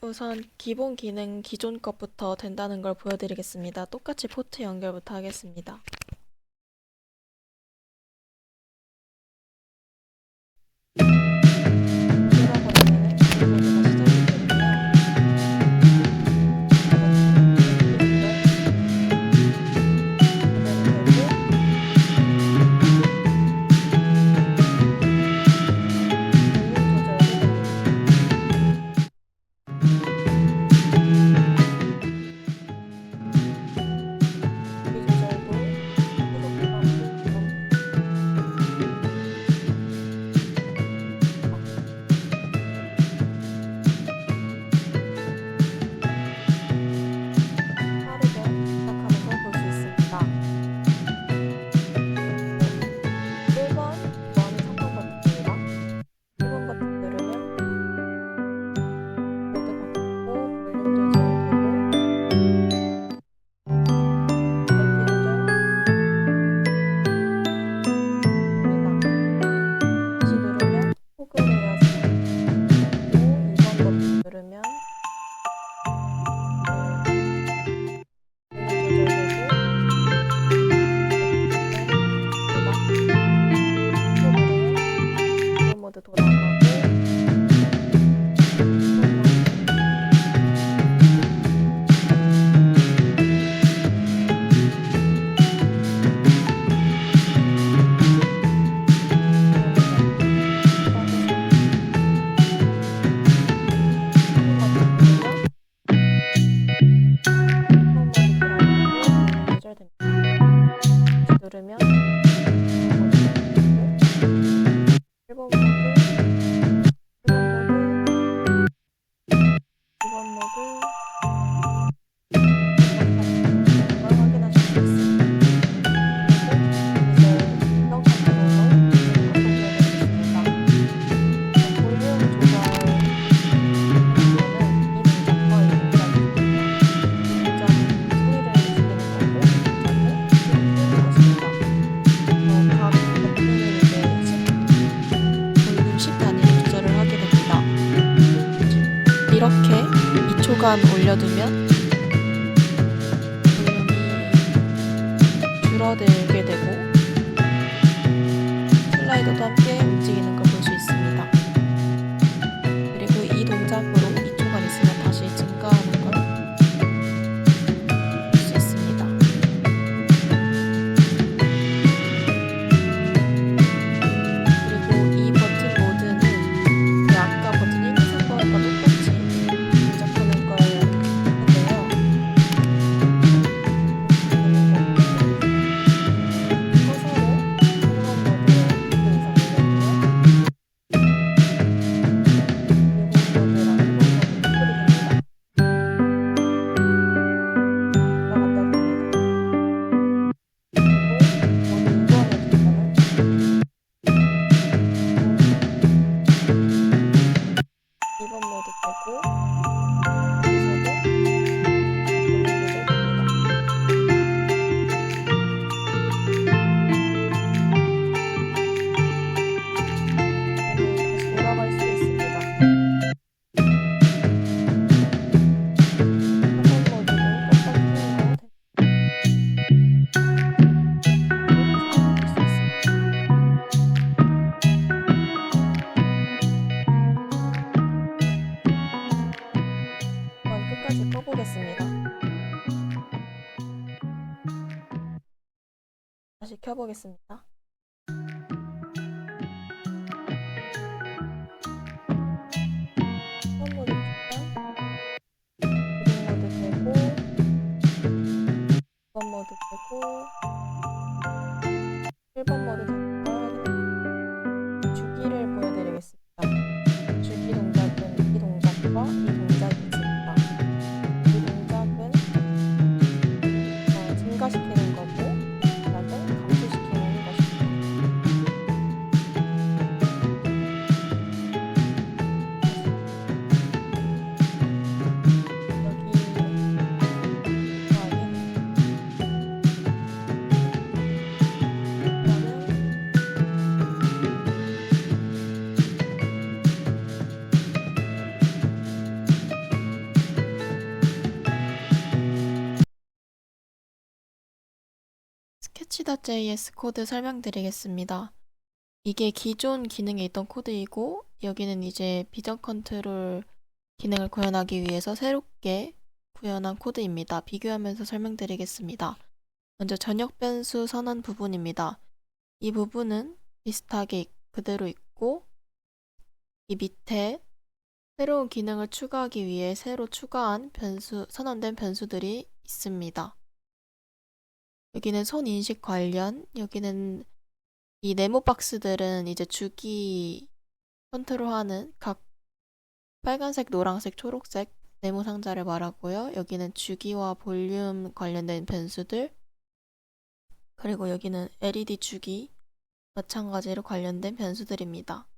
우선 기본 기능 기존 것부터 된다는 걸 보여드리겠습니다. 똑같이 포트 연결부터 하겠습니다. 이렇게 2초간 올려두면 줄어들게 되고 슬라이더도 함께 움직이는 해보겠습니다. 이건 모두 되고 합시다.js 코드 설명드리겠습니다. 이게 기존 기능에 있던 코드이고 여기는 이제 비전 컨트롤 기능을 구현하기 위해서 새롭게 구현한 코드입니다. 비교하면서 설명드리겠습니다. 먼저 전역 변수 선언 부분입니다. 이 부분은 비슷하게 그대로 있고 이 밑에 새로운 기능을 추가하기 위해 새로 추가한 변수, 선언된 변수들이 있습니다. 여기는 손 인식 관련, 여기는 이 네모 박스들은 이제 주기 컨트롤하는 각 빨간색, 노란색, 초록색 네모 상자를 말하고요. 여기는 주기와 볼륨 관련된 변수들, 그리고 여기는 LED 주기 마찬가지로 관련된 변수들입니다.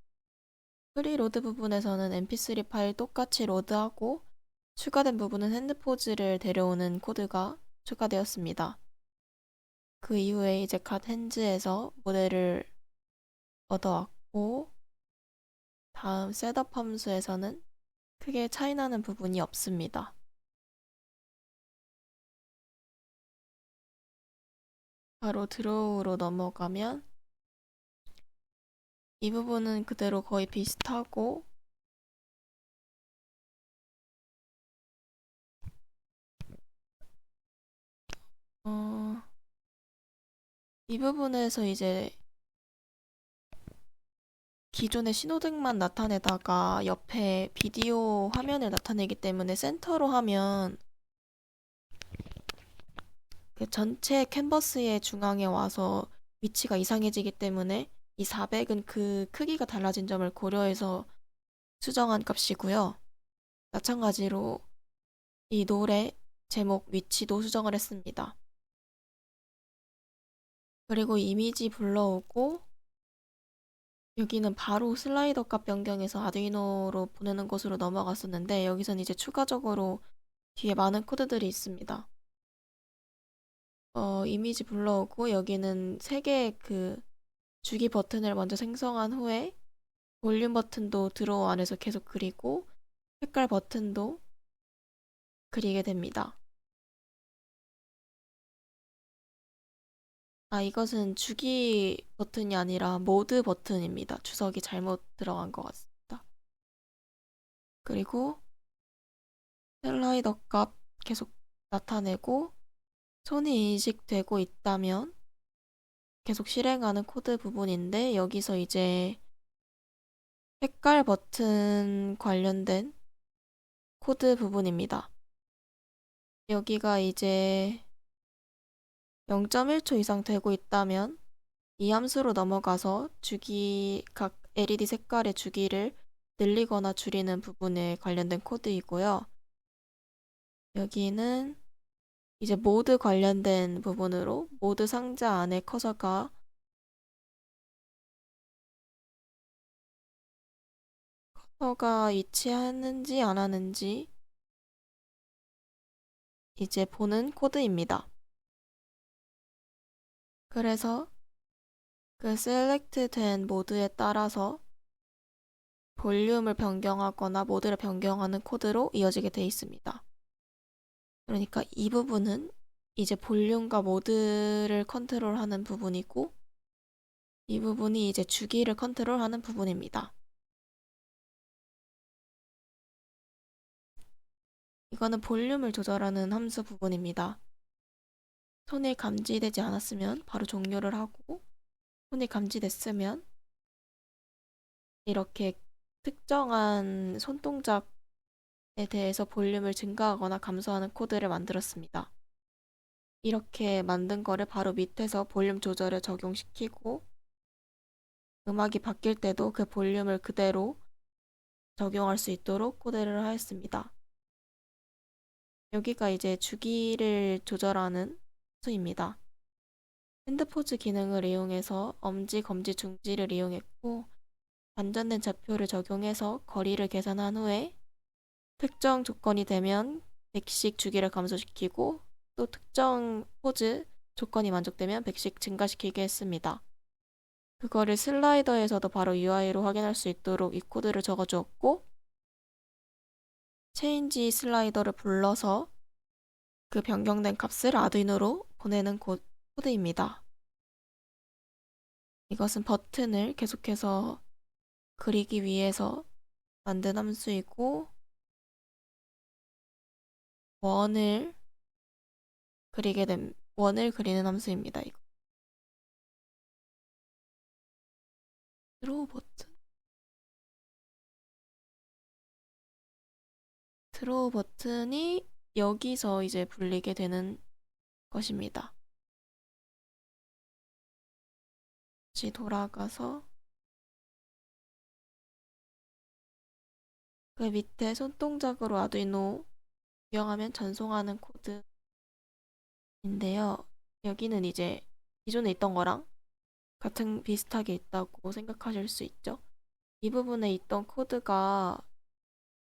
프리로드 부분에서는 mp3 파일 똑같이 로드하고 추가된 부분은 핸드포즈를 데려오는 코드가 추가되었습니다. 그 이후에 이제 갓 핸즈에서 모델을 얻어왔고 다음 셋업 함수에서는 크게 차이나는 부분이 없습니다. 바로 드로우로 넘어가면 이 부분은 그대로 거의 비슷하고 어, 이 부분에서 이제 기존의 신호등만 나타내다가 옆에 비디오 화면을 나타내기 때문에 센터로 하면 그 전체 캔버스의 중앙에 와서 위치가 이상해지기 때문에 이 400은 그 크기가 달라진 점을 고려해서 수정한 값이고요. 마찬가지로 이 노래 제목 위치도 수정을 했습니다. 그리고 이미지 불러오고 여기는 바로 슬라이더 값 변경해서 아두이노로 보내는 것으로 넘어갔었는데 여기선 이제 추가적으로 뒤에 많은 코드들이 있습니다. 어, 이미지 불러오고 여기는 세 개의 그 주기 버튼을 먼저 생성한 후에 볼륨 버튼도 드로우 안에서 계속 그리고 색깔 버튼도 그리게 됩니다. 아, 이것은 주기 버튼이 아니라 모드 버튼입니다. 주석이 잘못 들어간 것 같습니다. 그리고 슬라이더 값 계속 나타내고 손이 인식되고 있다면 계속 실행하는 코드 부분인데 여기서 이제 색깔 버튼 관련된 코드 부분입니다. 여기가 이제 0.1초 이상 되고 있다면 이 함수로 넘어가서 주기 각 LED 색깔의 주기를 늘리거나 줄이는 부분에 관련된 코드이고요. 여기는 이제 모드 관련된 부분으로 모드 상자 안에 커서가 커서가 위치하는지 안 하는지 이제 보는 코드입니다. 그래서 그 셀렉트 된 모드에 따라서 볼륨을 변경하거나 모드를 변경하는 코드로 이어지게 되어 있습니다. 그러니까 이 부분은 이제 볼륨과 모드를 컨트롤하는 부분이고 이 부분이 이제 주기를 컨트롤하는 부분입니다. 이거는 볼륨을 조절하는 함수 부분입니다. 손이 감지되지 않았으면 바로 종료를 하고 손이 감지됐으면 이렇게 특정한 손동작에 대해서 볼륨을 증가하거나 감소하는 코드를 만들었습니다. 이렇게 만든 거를 바로 밑에서 볼륨 조절을 적용시키고 음악이 바뀔 때도 그 볼륨을 그대로 적용할 수 있도록 코드를 하였습니다. 여기가 이제 주기를 조절하는 수입니다. 핸드포즈 기능을 이용해서 엄지, 검지, 중지를 이용했고 반전된 좌표를 적용해서 거리를 계산한 후에 특정 조건이 되면 100씩 주기를 감소시키고 또 특정 포즈 조건이 만족되면 100씩 증가시키게 했습니다. 그거를 슬라이더에서도 바로 UI로 확인할 수 있도록 이 코드를 적어주었고 체인지 슬라이더를 불러서 그 변경된 값을 아두이노로 보내는 코드입니다. 이것은 버튼을 계속해서 그리기 위해서 만든 함수이고 원을 그리게 된 원을 그리는 함수입니다. 이거 드로우 버튼 드로우 버튼이 여기서 이제 불리게 되는 것입니다. 다시 돌아가서 그 밑에 손동작으로 아두이노 유형하면 전송하는 코드인데요. 여기는 이제 기존에 있던 거랑 같은 비슷하게 있다고 생각하실 수 있죠. 이 부분에 있던 코드가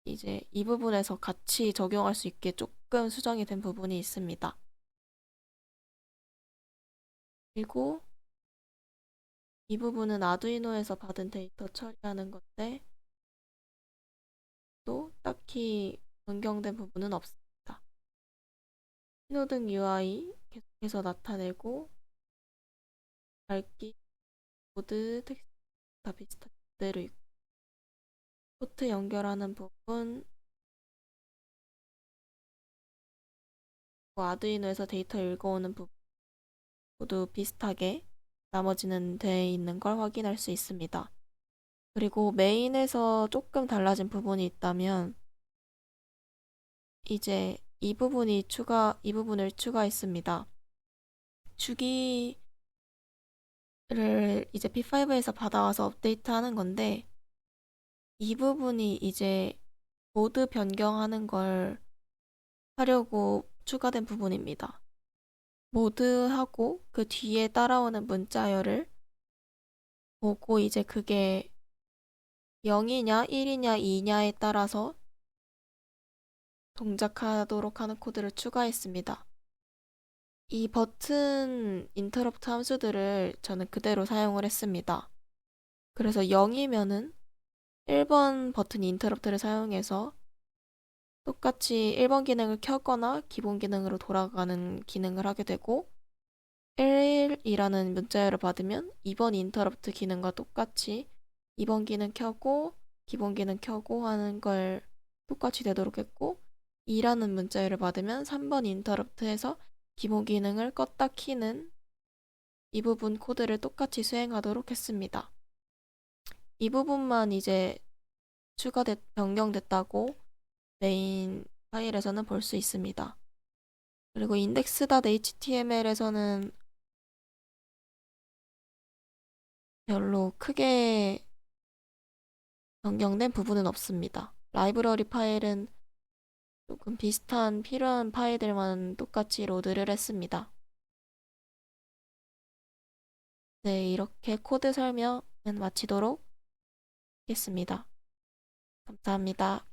이제 이 부분에서 같이 적용할 수 있게 조금 수정이 된 부분이 있습니다. 그리고 이 부분은 아두이노에서 받은 데이터 처리하는 건데 또 딱히 변경된 부분은 없습니다. 신호등 UI 계속해서 나타내고 밝기, 모드, 텍스트 다 비슷한 그대로 있고 포트 연결하는 부분 아두이노에서 데이터 읽어오는 부분 모두 비슷하게 나머지는 돼 있는 걸 확인할 수 있습니다. 그리고 메인에서 조금 달라진 부분이 있다면 이제 이 부분이 추가 이 부분을 추가했습니다. 주기를 이제 P5에서 받아와서 업데이트하는 건데 이 부분이 이제 모드 변경하는 걸 하려고 추가된 부분입니다. 모드하고 그 뒤에 따라오는 문자열을 보고 이제 그게 0이냐, 1이냐, 2냐에 따라서 동작하도록 하는 코드를 추가했습니다. 이 버튼 인터럽트 함수들을 저는 그대로 사용을 했습니다. 그래서 0이면은 1번 버튼 인터럽트를 사용해서 똑같이 1번 기능을 켜거나 기본 기능으로 돌아가는 기능을 하게 되고 1이라는 문자열을 받으면 2번 인터럽트 기능과 똑같이 2번 기능 켜고 기본 기능 켜고 하는 걸 똑같이 되도록 했고 2라는 문자열을 받으면 3번 인터럽트해서 기본 기능을 껐다 키는 이 부분 코드를 똑같이 수행하도록 했습니다. 이 부분만 이제 추가됐, 변경됐다고 메인 파일에서는 볼 수 있습니다. 그리고 index.html에서는 별로 크게 변경된 부분은 없습니다. 라이브러리 파일은 조금 비슷한 필요한 파일들만 똑같이 로드를 했습니다. 네, 이렇게 코드 설명은 마치도록 하겠습니다. 감사합니다.